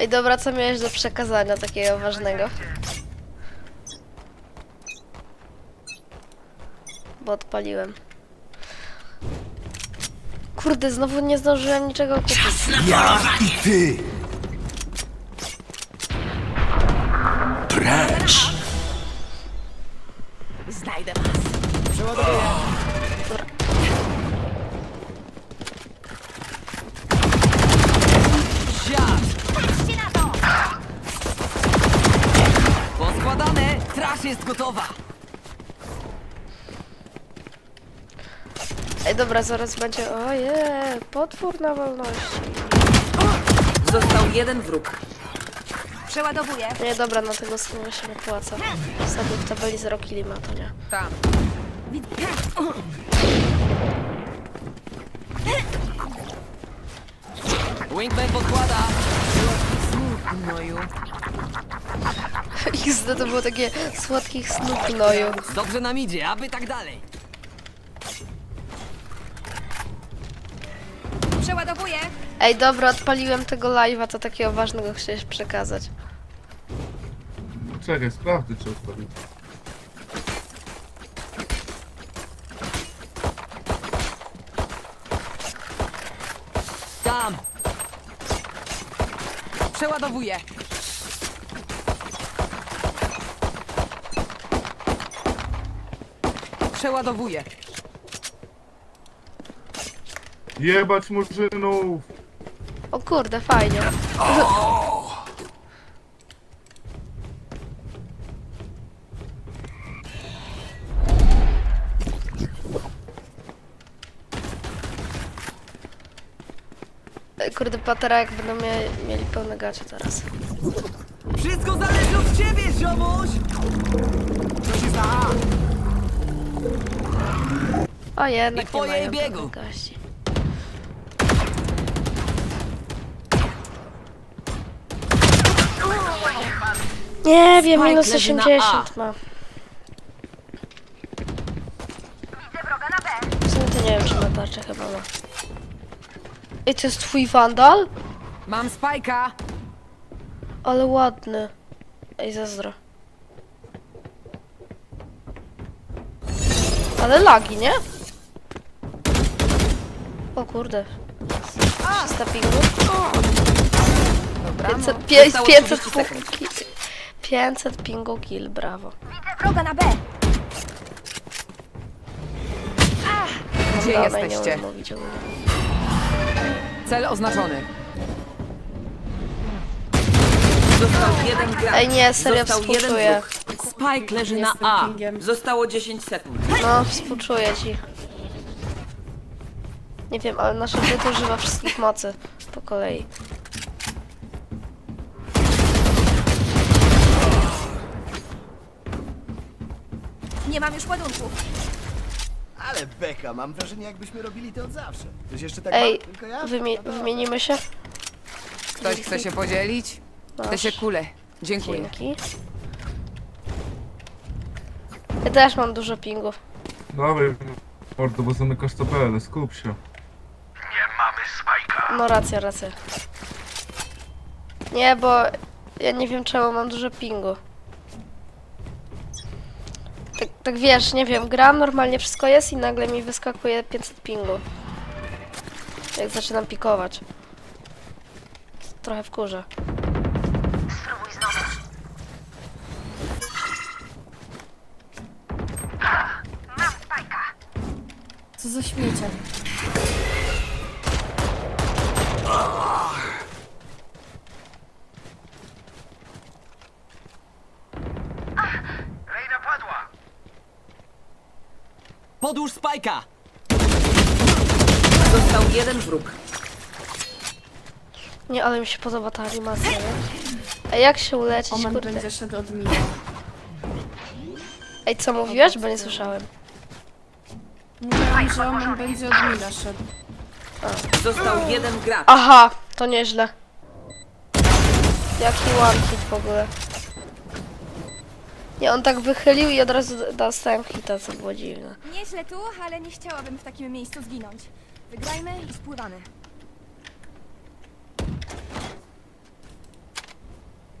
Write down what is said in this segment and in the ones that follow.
Ej, dobra, co miałeś do przekazania takiego ważnego? Bo odpaliłem. Kurde, znowu nie zdążyłem niczego kupić. Ja i ty! Straż jest gotowa! Ej, dobra, zaraz będzie... Oje, potwór na wolności. Został jeden wróg. Przeładowuję. Nie, dobra, na tego skina się nie płaca. Sobie w tabeli 0 kili ma, to nie. Tam. Wingman podkłada. Smutno. XD to było takie słodkich snów gnoju. Dobrze nam idzie, aby tak dalej. Przeładowuję. Ej, dobra, odpaliłem tego live'a, to takiego ważnego chciałeś przekazać. Czekaj, sprawdzę czy odpalił. Tam. Przeładowuję. Przeładowuję. Jebać murzynów! O kurde, fajnie. Ej, Kurde, patera jak będą mie mieli pełne gacie teraz. Wszystko zależy od ciebie, ziomuś! O, jednak I nie po jej mają biegu. gaści. Nie wiem, Spike minus leży na 80 ma. W sumie to nie wiem, czy ma tarczę, chyba ma. Ej, to jest twój wandal? Mam spajka. Ale ładny. Ej, zazdro. Ale lagi, nie? O kurde. 300 pingów. Dobra, 500, no. pie, Zostało 500 30 pingów sekund. kill. 500 pingu kill, brawo. Wroga na B. Gdzie Dobra, nie jesteście? umiem mówić ogólnie. Cel oznaczony. Został jeden gracz. Ej, nie, serio Został jeden współczuję. Spike leży na A. Zostało 10 sekund. No, współczuję ci. Nie wiem, ale nasze byt używa wszystkich mocy po kolei. Nie mam już ładunków. Ale beka, mam wrażenie jakbyśmy robili to od zawsze. Ktoś jeszcze tak Ej, ma? Tylko ja? wymi- No wymienimy się? Ktoś chce się podzielić? Te się kule. Dziękuję. Dzięki. Ja też mam dużo pingów. Dobra, mordo, bo zamykasz tabelę, skup się. No racja, racja. Nie, bo ja nie wiem czemu mam dużo pingu. Tak, tak wiesz, nie wiem, gram, normalnie wszystko jest i nagle mi wyskakuje 500 pingu. Jak zaczynam pikować. Trochę wkurzę. Co za śmiecie. Podłóż spajka! Został jeden wróg. Nie, ale mi się podoba ta animacja, nie? A jak się uleczyć, Omen kurde? będzie szedł od mina. Ej, co mówiłeś? Bo nie słyszałem. Mówiłam, że Omen będzie od mina szedł. Został jeden gracz. Aha, to nieźle. Jaki one hit w ogóle. Nie, on tak wychylił i od razu dostałem hita, co było dziwne. Nieźle tu, ale nie chciałabym w takim miejscu zginąć. Wygrajmy i spływamy.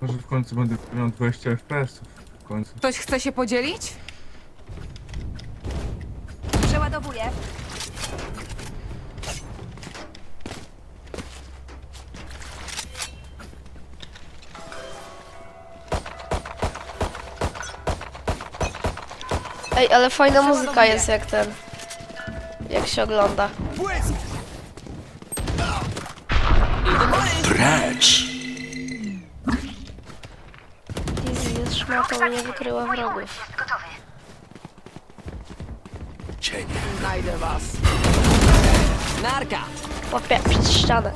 Może w końcu będę miał 20 FPS w końcu. Ktoś chce się podzielić? Przeładowuję. Ej, ale fajna muzyka jest jak ten. Jak się ogląda. Błysk! Easy jest szmatą i nie wykryła wrogów. Znajdę was. Narka! Łapie przed ścianę.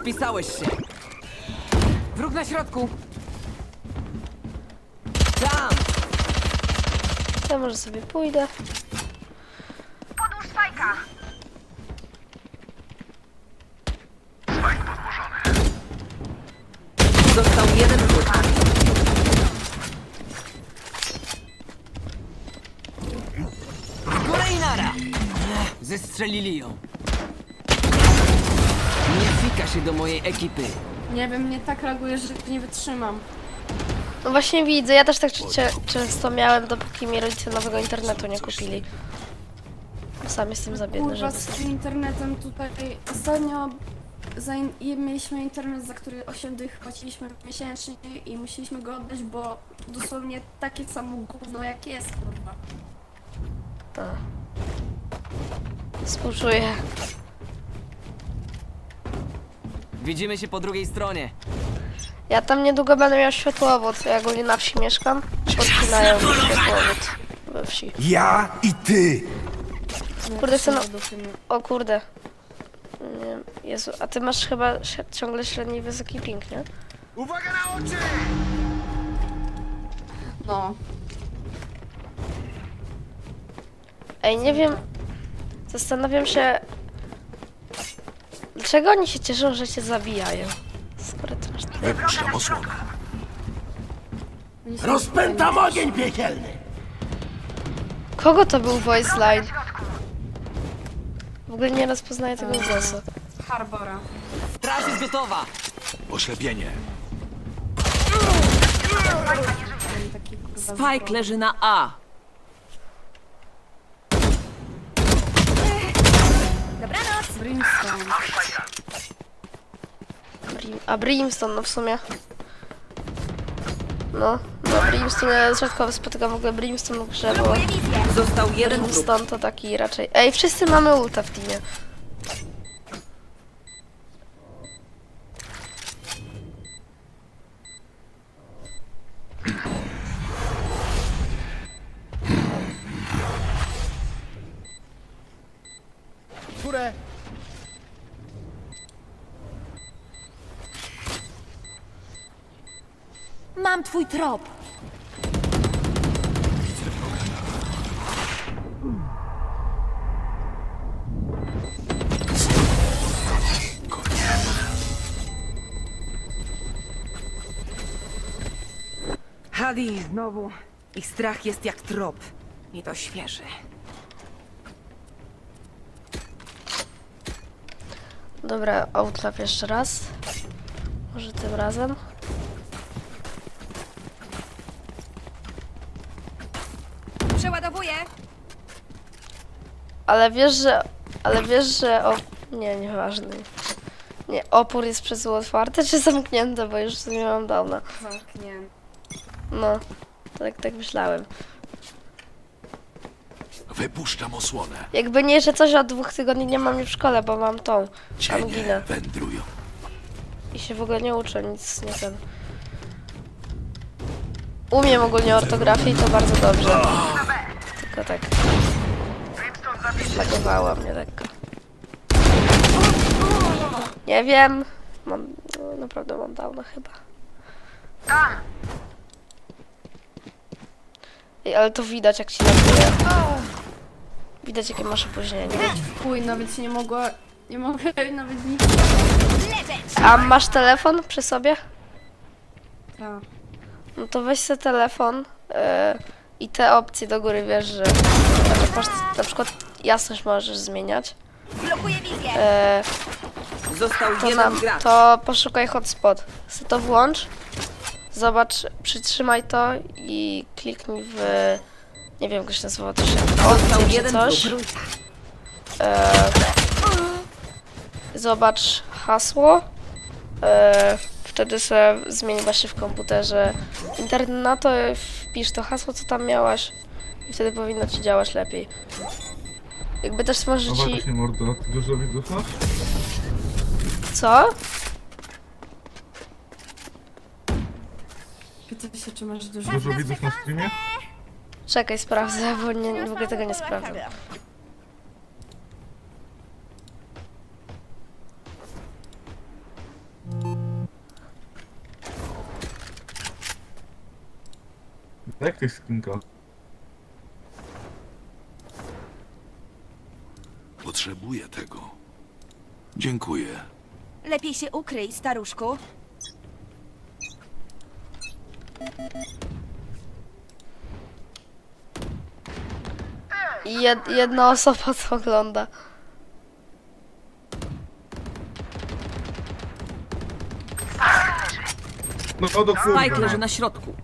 Spisałeś się. Wróg na środku. Tam! Ja może sobie pójdę. Zestrzelili ją. Nie fika się do mojej ekipy. Nie wiem, nie tak reaguję, że nie wytrzymam. No właśnie widzę, ja też tak często miałem, dopóki mi rodzice nowego internetu nie kupili. Sam jestem za biedny, Kurwa, żeby... z tym internetem tutaj ostatnio za in- i mieliśmy internet, za który 8 dych płaciliśmy miesięcznie i musieliśmy go oddać, bo dosłownie takie samo gówno jak jest, kurwa. Współczuję. Widzimy się po drugiej stronie. Ja tam niedługo będę miał światłowód. Ja ogólnie na wsi mieszkam. Podcinają mi światłowód we wsi. Ja i ty! Kurde, chcę tym- O kurde. Nie, Jezu, a ty masz chyba ciągle średni wysoki ping, nie? Uwaga na oczy! No, Ej, nie wiem. Zastanawiam się. Dlaczego oni się cieszą, że cię zabijają? Skoro ty masz osłonę. oni się Rozpętam ogień piekielny! Kogo to był voice line? W ogóle nie rozpoznaję tego głosu. Harbora. Straż jest gotowa! Oślepienie. Spike leży na A. Brimstone. Brim A Brimstone, no w sumie. No, no Brimstone, ja rzadko spotykam w ogóle Brimstone w grze, bo. Został jeden. Brimstone to taki raczej... Ej, wszyscy mamy ulta w teamie. W Mam twój trop. Hadi, znowu. Ich strach jest jak trop. I to świeży. Dobra, outlap jeszcze raz. Może tym razem. Przeładowuję. Ale wiesz, że... Ale wiesz, że... O... Nie, nieważne. Nie, opór jest przez U otwarte czy zamknięte, bo już nie mam dawna. Zamknięty. No, tak, tak myślałem. Wypuszczam osłonę. Jakby nie, że coś od dwóch tygodni nie mam już w szkole, bo mam tą Cienie anginę. wędrują. I się w ogóle nie uczę, nic nie ten. Umiem ogólnie ortografię i to bardzo dobrze. Tylko tak. Zlagowało mnie lekko. Nie wiem. Mam, no, naprawdę mam downa chyba. Ej, ale to widać jak ci laguje. Widać jakie masz opóźnienie. Chuj, nawet nie mogła... Nie mogę nawet nic... A masz telefon przy sobie? Ta. No to weź sobie telefon e, i te opcje do góry wiesz, że że masz, na przykład jasność możesz zmieniać. Blokuję wizję. E, Został to, jeden nam, gracz. to poszukaj hotspot. Sobie to włącz. Zobacz, przytrzymaj to i kliknij w... Nie wiem, jak się nazywa to się... Został opcje czy jeden coś. E, zobacz hasło. E, wtedy sobie zmień właśnie w komputerze internet na to, wpisz to hasło, co tam miałaś i wtedy powinno ci działać lepiej. Jakby też może No ci... właśnie mordo, ty dużo widzów masz? Co? Pytaj się, czy masz dużo. Dużo widzów na streamie? Czekaj, sprawdzę, bo nie, w ogóle tego nie sprawdzam. Jak to jest skinka? Potrzebuję tego. Dziękuję. Lepiej się ukryj, staruszku. I jed, jedna osoba to ogląda. No do kurwa. Spike leży no. na środku.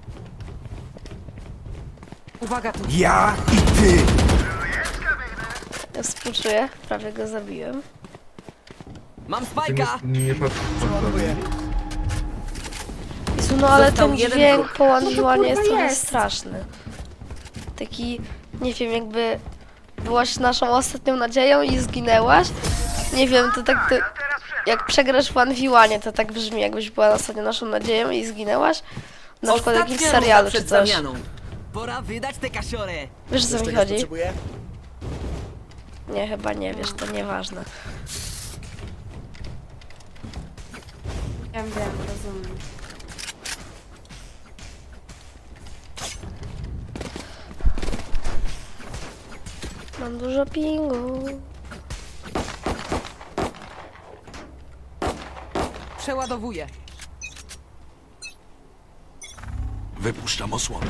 Uwaga tu. Ja i ty! Ja współczuję, prawie go zabiłem. Mam nie, spajka! nie Przeładuję. Jezu, no ale Został ten jeden dźwięk wróg. po one jest trochę jest? straszny. Taki, nie wiem, jakby byłaś naszą ostatnią nadzieją i zginęłaś. Nie wiem, to tak, to, jak przegrasz w 1v1, to tak brzmi, jakbyś była ostatnią naszą nadzieją i zginęłaś. Na przykład w jakimś Ostatnia serialu czy przed coś. zamianą. Pora wydać tę kasiorę. Wiesz o co mi chodzi? potrzebuję? Nie, chyba nie wiesz, to nieważne. Wiem, wiem, rozumiem. Mam dużo pingu. Przeładowuję. Wypuszczam osłonę.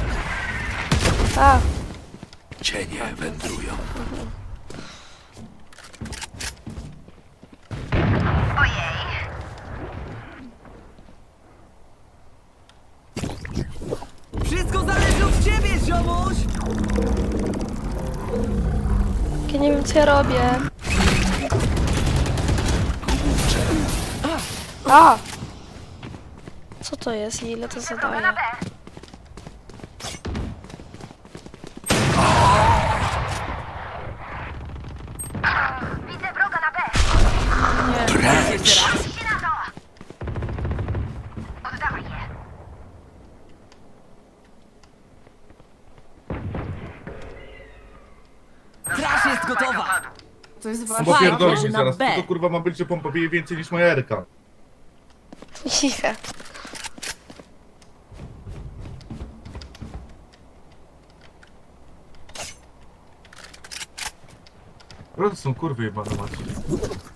A, Cienie wędrują. Ja robię. A! Co to jest i ile to zadaje? Precz! Straż jest gotowa! To jest No wasze. bo pierdolisz że mi zaraz. To kurwa ma być, że pompa bije więcej niż moja Erka? Ciche. Po prostu są kurwy jebane macie.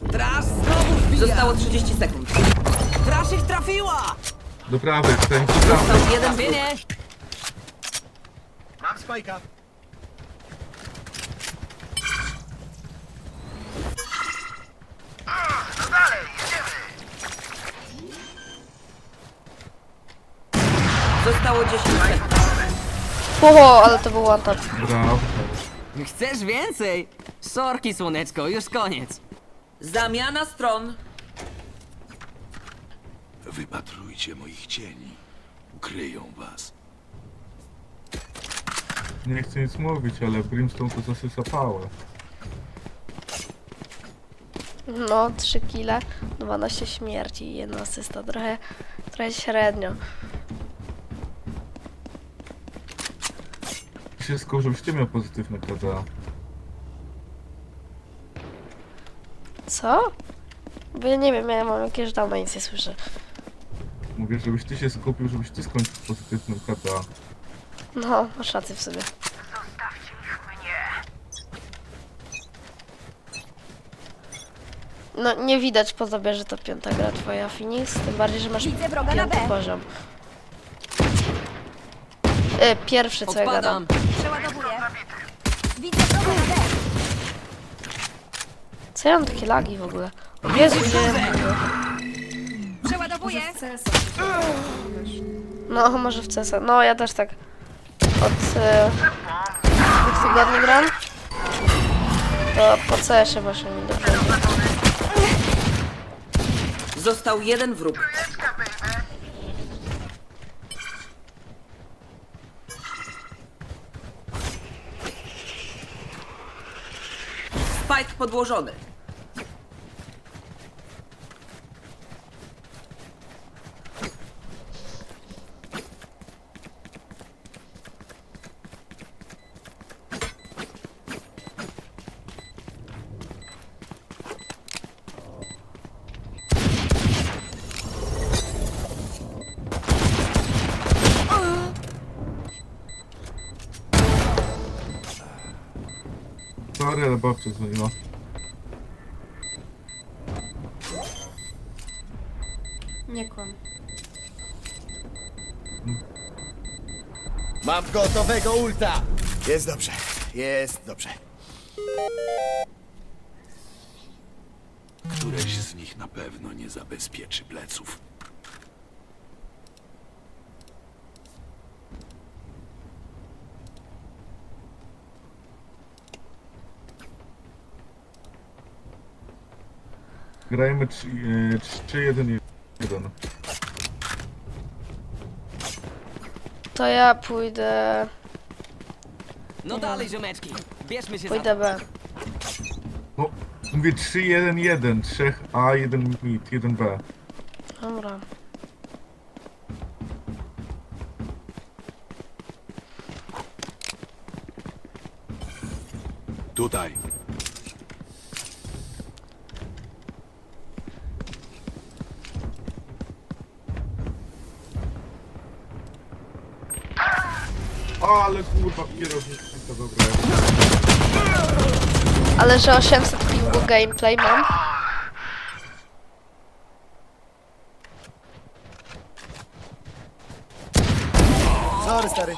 Straż znowu wbija! Zostało 30 sekund. Straż ich trafiła! Do prawej, wstań do prawej. Został jeden bienie. Mam spajka. Zostało 10 sekund. O, ale to był one tap. Brawo. Chcesz więcej? Sorki, słoneczko, już koniec. Zamiana stron. Wypatrujcie moich cieni. Ukryją was. Nie chcę nic mówić, ale Brimstone to zasysa pałę. No, 3 kile, 12 śmierci i jedna asysta. Trochę, trochę średnio. Wszystko, żebyście miał pozytywne KDA. Co? Bo ja nie wiem, ja mam jakieś dawno nic nie słyszę. Mówię, żebyś ty się skupił, żebyś ty skończył pozytywnym KDA. No, masz rację w sobie. No, nie widać po tobie, że to piąta gra twoja Phoenix, tym bardziej, że masz Widzę wroga na piąty B. poziom. E, pierwszy, co ja gadam. Odpadam. Przeładowuję. Widzę wroga na B. Co ja mam takie lagi w ogóle? O Jezu, gdzie ja mówię? Przeładowuję. No, może w CS. No, ja też tak od e, dwóch tygodni gram. To po CS-ie właśnie mi dobrze idzie. Został jeden wróg. Spike podłożony. Sorry, ale babcia dzwoniła. Nie kłam. Mam gotowego ulta! Jest dobrze, jest dobrze. Któreś z nich na pewno nie zabezpieczy pleców. Grajmy 3-1-1. To ja pójdę. No dalej, ziomeczki. Bierzmy się za Pójdę B. No, mówię 3-1-1. 3A, 1 mid, 1 B. Dobra. Tutaj. Ale kurwa, kierownica dobra. Ale że 800 pingu gameplay mam. Sorry, stary.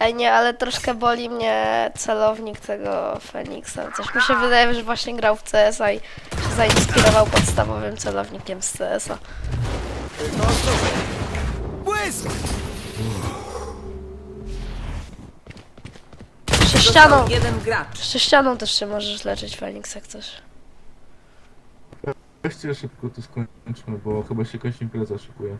Ej nie, ale troszkę boli mnie celownik tego Feniksa. Coś mi się wydaje, że właśnie grał w CS-a i się zainspirował podstawowym celownikiem z CS-a. No super. Błysk! Jeszcze ścianą! Jeden gracz. Jeszcze ścianą też się możesz leczyć Feniks jak coś. Weźcie szybko to skończmy, bo chyba się jakaś impreza szykuje.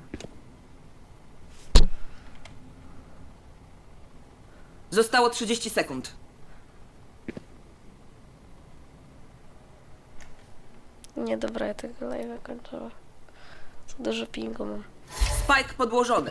Zostało 30 sekund. Nie dobra, ja tego live'a kończę. Za dużo pingu mam. Spike podłożony.